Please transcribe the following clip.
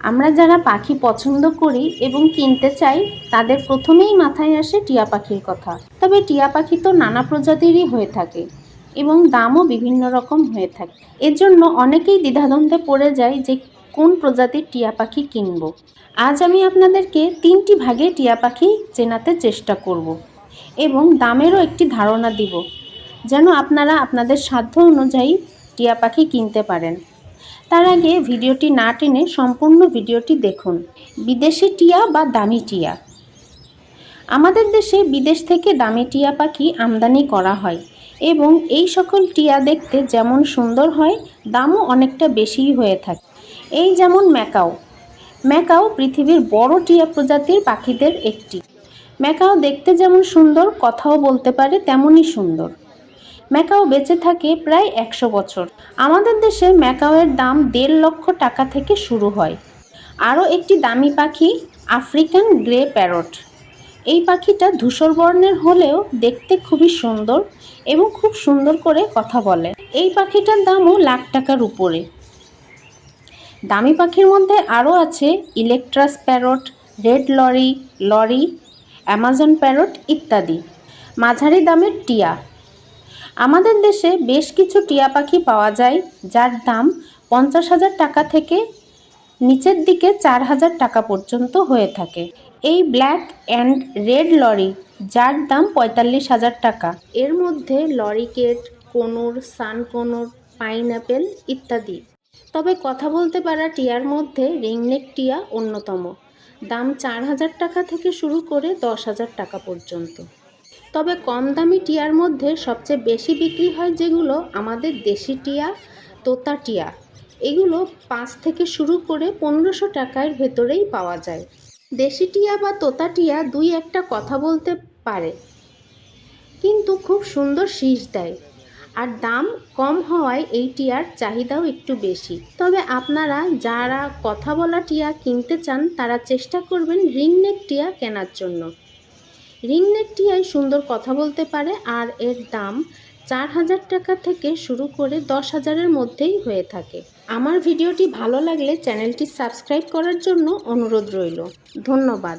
আমরা যারা পাখি পছন্দ করি এবং কিনতে চাই, তাদের প্রথমেই মাথায় আসে টিয়া পাখির কথা। তবে টিয়া পাখি তো নানা প্রজাতিরই হয়ে থাকে এবং দামও বিভিন্ন রকম হয়ে থাকে। এর জন্য অনেকেই দ্বিধাদ্বন্দ্বে পড়ে যায় যে কোন প্রজাতির টিয়া পাখি কিনব। আজ আমি আপনাদেরকে তিনটি ভাগে টিয়া পাখি চেনাতে চেষ্টা করব এবং দামেরও একটি ধারণা দিব, যেন আপনারা আপনাদের সাধ্য অনুযায়ী টিয়া পাখি কিনতে পারেন। তার আগে ভিডিওটি না টেনে সম্পূর্ণ ভিডিওটি দেখুন। বিদেশি টিয়া বা দামি টিয়া? আমাদের দেশে বিদেশ থেকে দামি টিয়া পাখি আমদানি করা হয় এবং এই সকল টিয়া দেখতে যেমন সুন্দর হয়, দামও অনেকটা বেশিই হয়ে থাকে। এই যেমন ম্যাকাও। ম্যাকাও পৃথিবীর বড় টিয়া প্রজাতির পাখিদের একটি। ম্যাকাও দেখতে যেমন সুন্দর, কথাও বলতে পারে তেমনই সুন্দর। ম্যাকাও বেঁচে থাকে প্রায় একশো বছর। আমাদের দেশে ম্যাকাওয়ের দাম দেড় লক্ষ টাকা থেকে শুরু হয়। আরও একটি দামি পাখি, আফ্রিকান গ্রে প্যারট। এই পাখিটা ধূসর বর্ণের হলেও দেখতে খুবই সুন্দর এবং খুব সুন্দর করে কথা বলে। এই পাখিটার দামও লাখ টাকার উপরে। দামি পাখির মধ্যে আরও আছে eclectus parrot, red lory lory, Amazon parrot ইত্যাদি। মাঝারি দামের টিয়া। আমাদের দেশে বেশ কিছু টিয়া পাখি পাওয়া যায়, যার দাম পঞ্চাশ হাজার টাকা থেকে নিচের দিকে চার হাজার টাকা পর্যন্ত হয়ে থাকে। এই ব্ল্যাক অ্যান্ড রেড লরি, যার দাম পঁয়তাল্লিশ হাজার টাকা। এর মধ্যে লরিকেট, কনুর সানকনুর পাইনঅ্যাপেল ইত্যাদি। তবে কথা বলতে পারা টিয়ার মধ্যে রিংনেক টিয়া অন্যতম। দাম চার হাজার টাকা থেকে শুরু করে দশ হাজার টাকা পর্যন্ত। তবে কম দামি টিয়ার মধ্যে সবচেয়ে বেশি বিক্রি হয় যেগুলো আমাদের দেশি টিয়া, তোতা টিয়া। এগুলো পাঁচ থেকে শুরু করে পনেরোশো টাকার ভেতরেই পাওয়া যায়। দেশি টিয়া বা তোতা টিয়া দুই একটা কথা বলতে পারে, কিন্তু খুব সুন্দর শীষ দেয়। আর দাম কম হওয়ায় এই টিয়ার চাহিদাও একটু বেশি। তবে আপনারা যারা কথা বলা টিয়া কিনতে চান, তারা চেষ্টা করবেন রিংনেক টিয়া কেনার জন্য। রিং টিয়াই সুন্দর কথা বলতে পারে আর এর দাম চার হাজার টাকা থেকে শুরু করে দশ হাজারের মধ্যেই হয়ে থাকে। আমার ভিডিওটি ভালো লাগলে চ্যানেলটি সাবস্ক্রাইব করার জন্য অনুরোধ রইল। ধন্যবাদ।